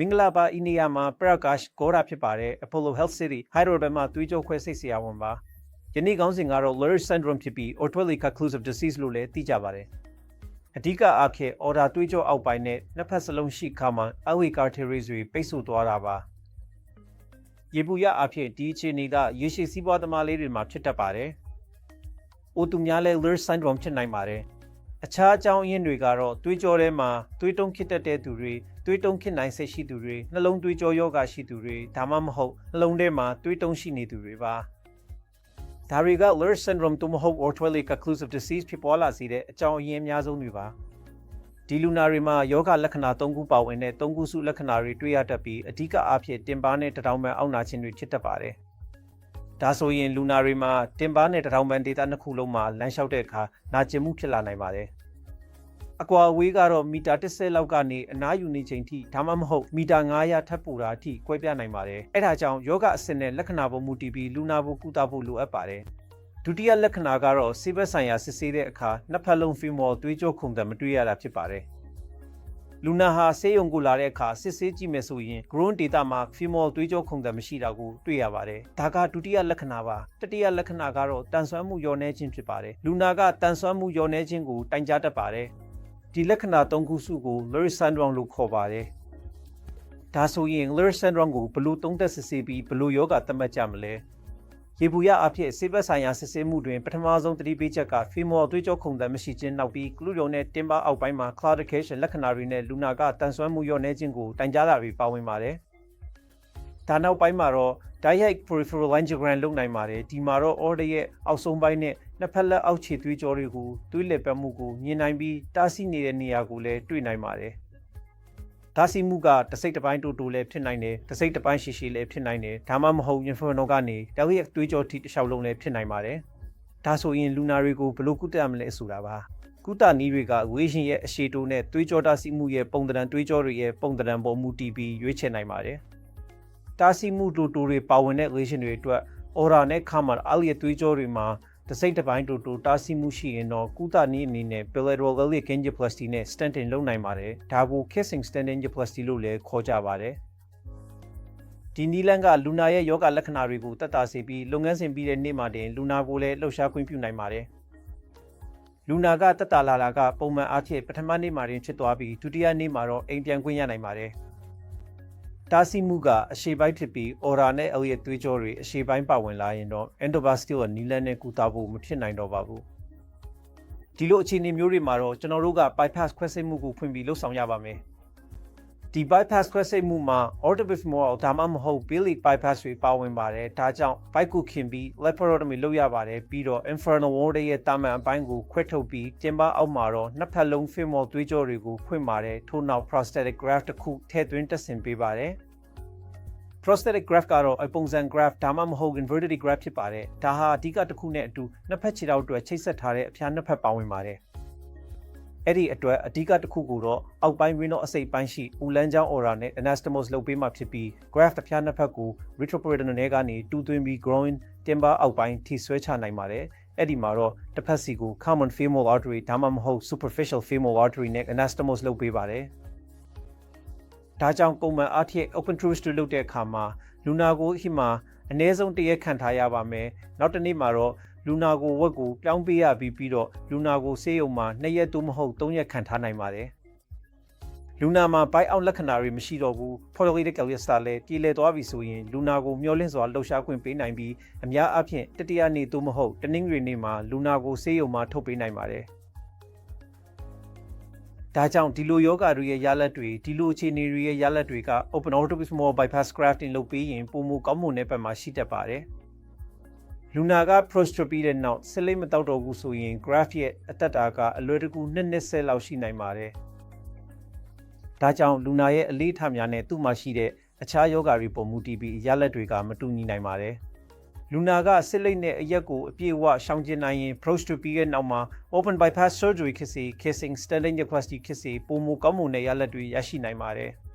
မင်္ဂလာပါအိန္ဒိယမှာပရကာ့ရှ်ဂေါရာဖြစ်ပါတယ် Apollo Health City Hyderabad မှာသွေးကြောခွဲစိတ်ဆရာဝန်ပါယနေ့ကောင်းစဉ်ကတော့ Lurch syndrome ဖြစ်ပြီး Ortelic occlusive disease လို့လည်းသိကြပါတယ်အဓိကအားဖြင့် order သွေးကြောအောက်ပိုင်းနဲ့နှစ်ဖက်စလုံးရှိခါမှာ aortic arteries တွေပိတ်ဆို့သွားတာပါရေပူရအားဖြင့်ဒီအခြေအနေကရေရှည်စီးပွားသမားလေးတွေမှာဖြစ်တတ်ပါတယ်။အိုသူများလည်း Lurch syndrome ဖြစ်နိုင်ပါတယ်။ အခြားအကြောင်းအရင်းတွေကတော့သွေးကြောထဲမှာသွေးတုံးဖြစ်တတ်တဲ့သူတွေသွေးတုံးဖြစ်နိုင်စိတ်ရှိသူတွေနှလုံးသွေးကြောယောဂရှိသူတွေဒါမှမဟုတ်နှလုံးထဲမှာသွေးတုံးရှိနေသူတွေပါ။ဒါတွေက Lurch syndrome သို့မဟုတ် Ortelic occlusive disease ဖြစ်ပေါ်လာစေတဲ့အကြောင်းအရင်းအများဆုံးတွေပါ။ဒီလူနာတွေမှာယောဂလက္ခဏာ၃ခုပါဝင်တဲ့၃ခုစုလက္ခဏာတွေတွေ့ရတတ်ပြီးအဓိကအားဖြင့်တင်ပါနဲ့တထောင်ပံအောက်နာခြင်းတွေဖြစ်တတ်ပါတယ်။ဒါဆိုရင်လူနာတွေမှာတင်ပါနဲ့တထောင်ပံဒေတာနှစ်ခုလုံးမှာလမ်းလျှောက်တဲ့အခါနာကျင်မှုဖြစ်လာနိုင်ပါတယ်။ အကွာအဝေးကတော့မီတာ30လောက်ကနေအနားယူနေချိန်ထိဒါမှမဟုတ်မီတာ900ထပ်ပူတာအထိကွဲပြားနိုင်ပါတယ်။အဲဒါကြောင့်ယောဂအဆင့်နဲ့လက္ခဏာပေါ်မူတည်ပြီးလူနာဖို့ကုသဖို့လိုအပ်ပါတယ်။ဒုတိယလက္ခဏာကတော့ဆေးဘက်ဆိုင်ရာစစ်ဆေးတဲ့အခါနှစ်ဖက်လုံးဖီမော်သွေးကြောခုန်တယ်မတွေ့ရတာဖြစ်ပါတယ်။လူနာဟာဆေးရုံကိုလာတဲ့အခါစစ်ဆေးကြည့်မယ်ဆိုရင် groin data မှာ femoral သွေးကြောခုန်တယ်မရှိတာကိုတွေ့ရပါတယ်။ဒါကဒုတိယလက္ခဏာပါ။တတိယလက္ခဏာကတော့တန်ဆွမ်းမှုလျော့နေခြင်းဖြစ်ပါတယ်။လူနာကတန်ဆွမ်းမှုလျော့နေခြင်းကိုတိုင်ကြားတတ်ပါတယ်။ ဒီလက္ခဏာ၃ခုစုကို Lurch syndrome လို့ခေါ်ပါတယ်။ဒါဆိုရင် Lurch syndrome ကိုဘယ်လိုသုံးသက်စစ်ဆေးပြီးဘယ်လိုယောဂသတ်မှတ်ကြမလဲ။ရေဘူးရအဖြစ်ဆေးဘက်ဆိုင်ရာစစ်ဆေးမှုတွင်ပထမဆုံးသတိပေးချက်က femoral သွေးကြောခုန်တမ်းမရှိခြင်းနောက်ပြီးကလူရုံနဲ့တင်ပါအောက်ပိုင်းမှာ claudication လက္ခဏာတွေနဲ့လူနာကတန်ဆွမ်းမှုလျော့နေခြင်းကိုတိုင်ကြားတာတွေပါဝင်ပါတယ်။ဒါနောက်ပိုင်းမှာတော့ direct peripheral angiogram လုပ်နိုင်ပါတယ်။ဒီမှာတော့ order ရဲ့အောက်ဆုံးပိုင်းနဲ့ နှစ်ဖက်လက်အောက်ခြေသွေးကြောတွေကိုသွေးလည်ပတ်မှုကိုမြင်နိုင်ပြီးတားဆီးနေတဲ့နေရာကိုလည်းတွေ့နိုင်ပါတယ်။ဒါစီမှုကတစိတ်တစ်ပိုင်းတူတူလည်းဖြစ်နိုင်တယ်တစိတ်တစ်ပိုင်းရှိရှိလည်းဖြစ်နိုင်တယ်ဒါမှမဟုတ် inferno ကနေတဝိယသွေးကြောထိတစ်လျှောက်လုံးလည်းဖြစ်နိုင်ပါတယ်ဒါဆိုရင်လူနာတွေကိုဘယ်လိုကုသရမလဲဆိုတာပါကုသနည်းတွေကဝေးရှင်ရဲ့အရှိတိုးနဲ့သွေးကြောတာစီမှုရဲ့ပုံသဏ္ဍာန်သွေးကြောတွေရဲ့ပုံသဏ္ဍာန်ပေါ်မူတည်ပြီးရွေးချယ်နိုင်ပါတယ်တာစီမှုတူတူတွေပါဝင်တဲ့ဝေးရှင်တွေအတွက် aura နဲ့ kamar အားရသွေးကြောတွေမှာ တစိတ်တစ်ပိုင်းတူတူတားဆီးမှုရှိရင်တော့ကုသနည်းအနေနဲ့ bilateral iliac angioplasty နဲ့ stenting လုပ်နိုင်ပါတယ်။ဒါကို kissing stent angioplasty လို့လည်းခေါ်ကြပါတယ်။ဒီနီလန်ကလူနာရဲ့ယောဂလက္ခဏာတွေကိုတက်တာစေပြီးလုပ်ငန်းစဉ်ပြီးတဲ့နေ့မှတင်လူနာကိုလည်းလှုပ်ရှားခွင့်ပြုနိုင်ပါတယ်။လူနာကတက်တာလာလာကပုံမှန်အားဖြင့်ပထမနေ့မှာတင်ဖြစ်သွားပြီးဒုတိယနေ့မှာတော့အိမ်ပြန်ခွင့်ရနိုင်ပါတယ်။ တားဆီးမှုကအရှေ့ပိုင်းဖြစ်ပြီး aura နဲ့ L ရဲ့သွေးကြောတွေအရှေ့ပိုင်းပါဝင်လာရင်တော့ endovascular နီလန်းနဲ့ကုသဖို့မဖြစ်နိုင်တော့ပါဘူးဒီလိုအခြေအနေမျိုးတွေမှာတော့ကျွန်တော်တို့က bypass ခွဲစိတ်မှုကိုဖွင့်ပြီးလှုပ်ဆောင်ရပါမယ် ဒီ bypass ခွဲစိတ်မှုမှာ ortopedic femoral ဒါမှမဟုတ် biliary bypass တွေပါဝင်ပါတယ်ဒါကြောင့် bike ကိုခင်ပြီး laparotomy လုပ်ရပါတယ်ပြီးတော့ infernal wall ရဲ့တာမန်အပိုင်းကိုခွဲထုတ်ပြီးတင်ပါအောက်မှာတော့နှစ်ဖက်လုံး femoral သွေးကြောတွေကိုဖွင့်ပါတယ်ထို့နောက် prosthetic graft တစ်ခုထည့်သွင်းတက်ဆင်ပေးပါတယ် prosthetic graft ကတော့အပုံစံ graft ဒါမှမဟုတ် inverted graft ဖြစ်ပါတယ်။ဒါဟာအဓိကတစ်ခုနဲ့အတူနှစ်ဖက်ခြေထောက်အတွက်ချိတ်ဆက်ထားတဲ့အဖျားနှစ်ဖက်ပါဝင်ပါတယ်။ အဲ့ဒီအတွက်အဓိကတစ်ခုကိုတော့အောက်ပိုင်း renal အစိတ်ပိုင်းရှိဦးလန်းချောင်း aura နဲ့ anastomose လုပ်ပေးမှဖြစ်ပြီး graft အဖျားနှစ်ဖက်ကို retroperitoneal နဲ့ကနေတူးသွင်းပြီး groin တင်ပါအောက်ပိုင်းထိဆွဲချနိုင်ပါတယ်။အဲ့ဒီမှာတော့တစ်ဖက်စီကို common femoral artery ဒါမှမဟုတ် superficial femoral artery နဲ့ anastomose လုပ်ပေးပါတယ်။ဒါကြောင့်ပုံမှန်အားဖြင့် open truth တွေလုပ်တဲ့အခါမှာလူနာကိုဟိမှာအနည်းဆုံးတရက်ခံထားရပါမယ်နောက်တစ်နေ့မှာတော့ လူနာကိုဝက်ကိုပြောင်းပေးရပြီးပြီးတော့လူနာကိုဆေးရုံမှာ2ရက်သို့မဟုတ်3ရက်ခံထားနိုင်ပါတယ်လူနာမှာဘိုက်အောင်လက္ခဏာတွေမရှိတော့ဘူး polylytic ulcer လည်းပြည်လည်သွားပြီဆိုရင်လူနာကိုမျောလင့်စွာလှုပ်ရှားခွင့်ပေးနိုင်ပြီးအများအားဖြင့်တတိယနေ့သို့မဟုတ်တနင်္ဂနွေနေ့မှာလူနာကိုဆေးရုံမှာထုတ်ပေးနိုင်ပါတယ်ဒါကြောင့်ဒီလိုယောဂတွေရဲ့ရလဒ်တွေဒီလိုအခြေအနေတွေရဲ့ရလဒ်တွေက open orthopic small bypass grafting လုပ်ပြီးရင်ပုံမကောင်းမွန်တဲ့ဘက်မှာရှိတတ်ပါတယ်။ လူနာက prostropy တဲ့နောက်ဆလိမ့်မတောက်တော့ဘူးဆိုရင် graft ရဲ့အသက်တာကအလွယ်တကူနှစ်နှစ်ဆဲလောက်ရှိနိုင်ပါတယ်။ဒါကြောင့်လူနာရဲ့အလေးထားများနဲ့သူ့မှာရှိတဲ့အခြားယောဂတွေပုံမူတည်ပြီးရလဒ်တွေကမတူညီနိုင်ပါတယ်။လူနာကစစ်လိတ်နဲ့အရက်ကိုအပြည့်အဝရှောင်ကျဉ်နိုင်ရင် prostropy ရဲ့နောက်မှာ open bypass surgery ဖြစ်စေ kissing stent angioplasty ဖြစ်စေပုံမကောင်းမွန်တဲ့ရလဒ်တွေရရှိနိုင်ပါတယ်။